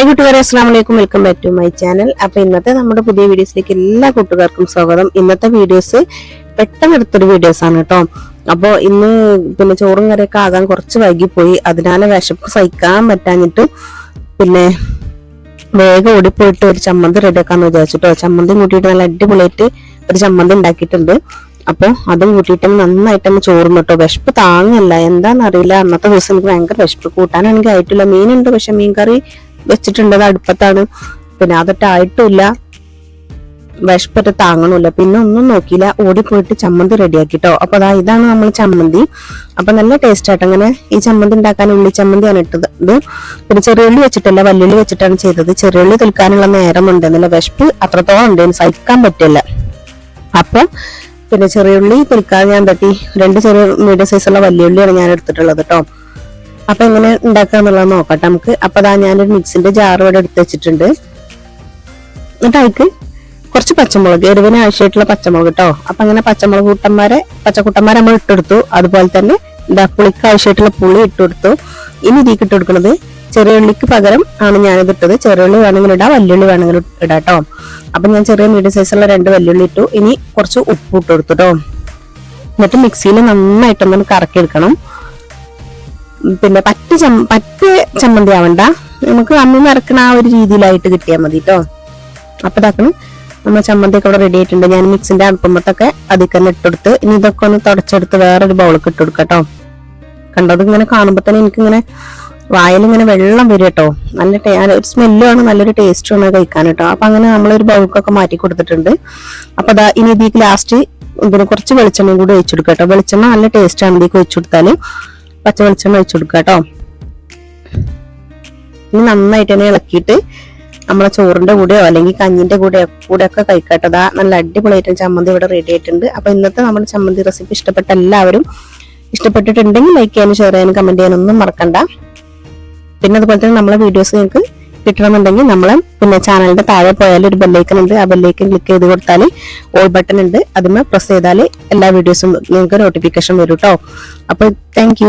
Hi കൂട്ടുകാരെ അസ്സാം വലൈക്കും welcome back to my channel അപ്പൊ ഇന്നത്തെ നമ്മുടെ പുതിയ വീഡിയോസിലേക്ക് എല്ലാ കൂട്ടുകാർക്കും സ്വാഗതം. ഇന്നത്തെ വീഡിയോസ് പെട്ടെന്ന് എടുത്തൊരു വീഡിയോസ് ആണ് കേട്ടോ. അപ്പൊ ഇന്ന് പിന്നെ ചോറും കറിയൊക്കെ ആകാൻ കുറച്ച് വൈകിപ്പോയി. അതിനാൽ വിശപ്പ് സഹിക്കാൻ പറ്റാഞ്ഞിട്ട് പിന്നെ വേഗം ഓടിപ്പോയിട്ട് ഒരു ചമ്മന്തി റെഡിയാക്കാന്ന് വിചാരിച്ചിട്ടോ. ചമ്മന്തി കൂട്ടിയിട്ട് നല്ല അടിപൊളിയായിട്ട് ഒരു ചമ്മന്തി ഉണ്ടാക്കിയിട്ടുണ്ട്. അപ്പൊ അതും കൂട്ടിയിട്ട് നന്നായിട്ട് ചോറും കേട്ടോ. വിശപ്പ് താങ്ങല്ല എന്താണെന്നറിയില്ല അന്നത്തെ ദിവസം എനിക്ക് ഭയങ്കര വിശപ്പ്. കൂട്ടാനാണെങ്കിൽ ആയിട്ടില്ല. മീനുണ്ട് പക്ഷെ മീൻ കറി വെച്ചിട്ടുണ്ട് അത് അടുപ്പത്താണ്. പിന്നെ അതൊട്ട് വിഷപ്പറ്റ താങ്ങണില്ല പിന്നെ ഒന്നും നോക്കിയില്ല. ഓടിപ്പോയിട്ട് ചമ്മന്തി റെഡിയാക്കിട്ടോ. അപ്പൊ അതാ ഇതാണ് നമ്മൾ ചമ്മന്തി. അപ്പൊ നല്ല ടേസ്റ്റ് ആയിട്ട് അങ്ങനെ ഈ ചമ്മന്തി ഉണ്ടാക്കാൻ ഉള്ളി ചമ്മന്തിയാണ് ഇട്ടത്. പിന്നെ ചെറിയുള്ളി വെച്ചിട്ടല്ല വല്യുള്ളി വെച്ചിട്ടാണ് ചെയ്തത്. ചെറിയുള്ളി തുൽക്കാനുള്ള നേരം ഉണ്ടെന്നില്ല വിശപ്പ് അത്രത്തോളം ഉണ്ട്. സഹിക്കാൻ പറ്റില്ല. അപ്പൊ പിന്നെ ചെറിയുള്ളി തുൽക്കാൻ ഞാൻ തട്ടി രണ്ട് ചെറിയ മീഡിയം സൈസുള്ള വല്യുള്ളിയാണ് ഞാൻ എടുത്തിട്ടുള്ളത് കേട്ടോ അപ്പൊ എങ്ങനെ ഉണ്ടാക്കാന്നുള്ളത് നോക്കട്ടെ. നമുക്ക് അപ്പൊ അതാ ഞാനൊരു മിക്സിന്റെ ജാർ ഇവിടെ എടുത്ത് വെച്ചിട്ടുണ്ട്. എന്നിട്ട് അതിക്ക് കുറച്ച് പച്ചമുളക് എരിവിന് ആവശ്യമായിട്ടുള്ള പച്ചമുളക് കേട്ടോ അപ്പൊ അങ്ങനെ പച്ചമുളക് കൂട്ടന്മാരെ പച്ചക്കൂട്ടന്മാരെ നമ്മൾ ഇട്ടെടുത്തു അതുപോലെ തന്നെ എന്താ പുളിക്ക് ആവശ്യമായിട്ടുള്ള പുളി ഇട്ടുകൊടുത്തു ഇനി ഇതിക്ക് ഇട്ട് കൊടുക്കുന്നത് ചെറിയ ഉള്ളിക്ക് പകരം ആണ് ഞാനിത് ഇട്ടത്. ചെറിയ ഉള്ളി വേണമെങ്കിൽ ഇടാം വല്യുള്ളി വേണമെങ്കിൽ ഇടാം കേട്ടോ അപ്പൊ ഞാൻ ചെറിയ മീഡിയം സൈസുള്ള രണ്ട് വല്യുള്ളി ഇട്ടു. ഇനി കുറച്ച് ഉപ്പ് ഇട്ട് കൊടുത്തു കേട്ടോ എന്നിട്ട് മിക്സിയിൽ നന്നായിട്ടൊന്ന് കറക്കി എടുക്കണം പിന്നെ പറ്റ ചെ പറ്റ ചമ്മന്തി ആവണ്ട. നമുക്ക് അമ്മി നിറക്കണ ആ ഒരു രീതിയിലായിട്ട് കിട്ടിയാൽ മതി കേട്ടോ അപ്പൊ ഇതാക്കണം നമ്മൾ ചമ്മന്തി ഒക്കെ ഇവിടെ റെഡി ആയിട്ടുണ്ട്. ഞാൻ മിക്സിന്റെ അടുപ്പമ്പത്തൊക്കെ അതിൽ തന്നെ ഇട്ടെടുത്ത് ഇനി ഇതൊക്കെ ഒന്ന് തുടച്ചെടുത്ത് വേറൊരു ബൗളൊക്കെ ഇട്ട് കൊടുക്കാം കേട്ടോ കണ്ടത് ഇങ്ങനെ കാണുമ്പോ തന്നെ എനിക്കിങ്ങനെ വായിൽ ഇങ്ങനെ വെള്ളം വരും കേട്ടോ നല്ല ഒരു സ്മെല്ലുമാണ് നല്ലൊരു ടേസ്റ്റും ആണ് കഴിക്കാൻ കേട്ടോ അപ്പൊ അങ്ങനെ നമ്മളൊരു ബൗൾക്കൊക്കെ മാറ്റി കൊടുത്തിട്ടുണ്ട്. അപ്പൊ അതാ ഇനി ഇതിക്ക് ലാസ്റ്റ് ഇതിന് കുറച്ച് വെളിച്ചെണ്ണയും കൂടി ഒഴിച്ചു കൊടുക്കാം കേട്ടോ വെളിച്ചെണ്ണ നല്ല ടേസ്റ്റ് ആണ് ഇതിലേക്ക് ഒഴിച്ചു കൊടുത്താൽ. പച്ച വെളിച്ചെണ്ണ ഒഴിച്ചു കൊടുക്കുക കേട്ടോ. ഇനി നന്നായിട്ട് തന്നെ ഇളക്കിയിട്ട് നമ്മളെ ചോറിന്റെ കൂടെയോ അല്ലെങ്കിൽ കഞ്ഞിന്റെ കൂടെയോ കൂടെ ഒക്കെ കഴിക്കട്ടതാ നല്ല അടിപൊളിയായിട്ട് ചമ്മന്തി ഇവിടെ റെഡി ആയിട്ടുണ്ട്. അപ്പൊ ഇന്നത്തെ നമ്മുടെ ചമ്മന്തി റെസിപ്പി ഇഷ്ടപ്പെട്ട എല്ലാവരും ഇഷ്ടപ്പെട്ടിട്ടുണ്ടെങ്കിൽ ലൈക്ക് ചെയ്യാനും ഷെയർ ചെയ്യാനും കമന്റ് ചെയ്യാനൊന്നും മറക്കണ്ട. പിന്നെ അതുപോലെ തന്നെ നമ്മളെ വീഡിയോസ് നിങ്ങൾക്ക് കിട്ടണമെന്നുണ്ടെങ്കിൽ നമ്മൾ പിന്നെ ചാനലിന്റെ താഴെ പോയാൽ ഒരു ബെല്ലൈക്കൺ ഉണ്ട്. ആ ബെല്ലൈക്കൺ ക്ലിക്ക് ചെയ്ത് കൊടുത്താൽ ഓൾ ബട്ടൺ ഉണ്ട്. അതിന് പ്രസ് ചെയ്താൽ എല്ലാ വീഡിയോസും നിങ്ങൾക്ക് നോട്ടിഫിക്കേഷൻ വരും കേട്ടോ അപ്പൊ താങ്ക്